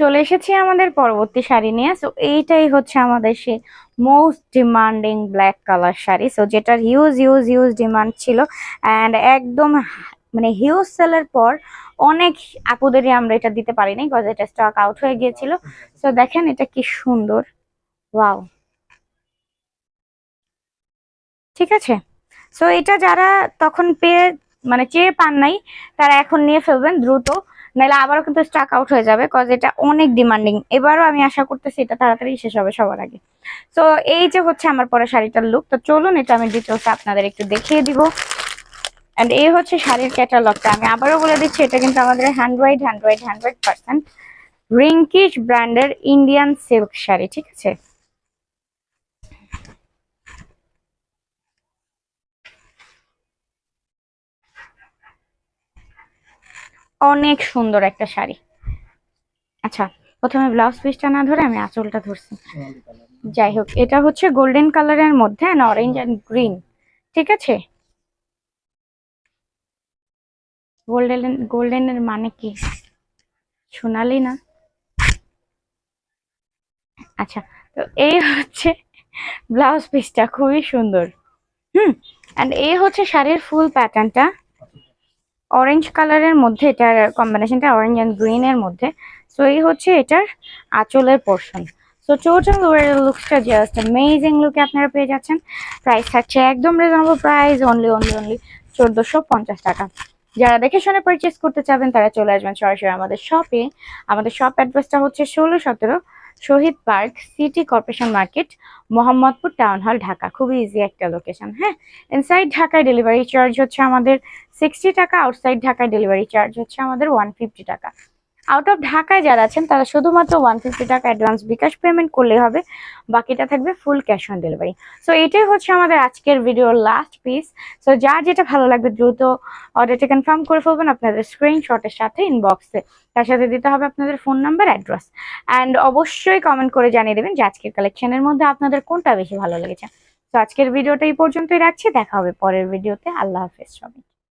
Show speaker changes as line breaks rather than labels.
চলে এসেছি আমাদের পরবর্তী শাড়ি নিয়ে। সো এইটাই হচ্ছে আমাদের সে most demanding black colour sari. So যেটার হিউজ হিউজ হিউজ ডিমান্ড ছিল। অ্যান্ড একদম মানে হিউজ সেলের পর অনেক আপুদেরই আমরা এটা দিতে পারিনি বিকজ এটা স্টক আউট হয়ে গিয়েছিল। সো দেখেন এটা কি সুন্দর। ওয়াও ঠিক আছে? সো এটা যারা তখন পেয়ে মানে চেয়ে পান নাই, তারা এখন নিয়ে ফেলবেন দ্রুত। নাহলে আবারও কিন্তু স্টক আউট হয়ে যাবে কজ এটা অনেক ডিমান্ডিং এবারও আমি আশা করতেছি এটা তাড়াতাড়ি শেষ হবে সবার আগে। তো এই যে হচ্ছে আমার পরে শাড়িটার লুক তো চলুন এটা আমি ডিটেলস আপনাদের একটু দেখিয়ে দিব। অ্যান্ড এই হচ্ছে শাড়ির ক্যাটালগটা আমি আবারও বলে দিচ্ছি, এটা কিন্তু আমাদের হ্যান্ডওয়াইড হ্যান্ডওয়াইড হান্ড্রেড পার্সেন্ট রিঙ্কিশ ব্র্যান্ডের ইন্ডিয়ান সিল্ক শাড়ি, ঠিক আছে? অনেক সুন্দর একটা শাড়ি। আচ্ছা প্রথমে ব্লাউজ পিসটা না ধরে আমি আঁচলটা ধরছি। যাই হোক, এটা হচ্ছে গোল্ডেন কালারের মধ্যে অরেঞ্জ অ্যান্ড গ্রিন ঠিক আছে? গোল্ডেন গোল্ডেনের মানে কি? শোনালি না? আচ্ছা তো এই হচ্ছে ব্লাউজ পিসটা খুবই সুন্দর। হুম অ্যান্ড এই হচ্ছে শাড়ির ফুল প্যাটার্নটা অরেঞ্জ কালারের মধ্যে এটার কম্বিনেশনটা অরেঞ্জ অ্যান্ড গ্রিন এর মধ্যে। সো এই হচ্ছে এটার আঁচলের পোর্শন সো টোটাল ওয়ার লুকসটা জাস্ট অ্যামেজিং লুকে আপনারা পেয়ে যাচ্ছেন। প্রাইস থাকছে একদম reasonable price only only only চোদ্দোশো টাকা। যারা দেখে শুনে পারচেস করতে চাবেন, তারা চলে আসবেন সরাসরি আমাদের শপে আমাদের শপ অ্যাড্রেসটা হচ্ছে ষোলো সতেরো Shahid park, city corporation market, Mohammadpur town hall, Dhaka. খুবই ইজি একটা লোকেশন হ্যাঁ? ইনসাইড ঢাকায় ডেলিভারি চার্জ হচ্ছে আমাদের সিক্সটি টাকা আউটসাইড ঢাকায় ডেলিভারি চার্জ হচ্ছে আমাদের ওয়ান ফিফটি টাকা। আউট অফ ঢাকায় যারা আছেন, তারা শুধুমাত্র ওয়ান ফিফটি টাকা অ্যাডভান্স বিকাশ পেমেন্ট করলে হবে। বাকিটা থাকবে full cash on delivery so এটাই হচ্ছে আমাদের আজকের ভিডিওর লাস্ট পিস সো যার যেটা ভালো লাগবে, দ্রুত অর্ডারটা কনফার্ম করে ফেলবেন আপনাদের স্ক্রিনশটের সাথে ইনবক্সে তার সাথে দিতে হবে আপনাদের ফোন নাম্বার অ্যাড্রেস অ্যান্ড অবশ্যই কমেন্ট করে জানিয়ে দেবেন যে আজকের কালেকশনের মধ্যে আপনাদের কোনটা বেশি ভালো লেগেছে। তো আজকের ভিডিওটা এই পর্যন্তই রাখছি। দেখা হবে পরের ভিডিওতে আল্লাহ হাফেজ সবাই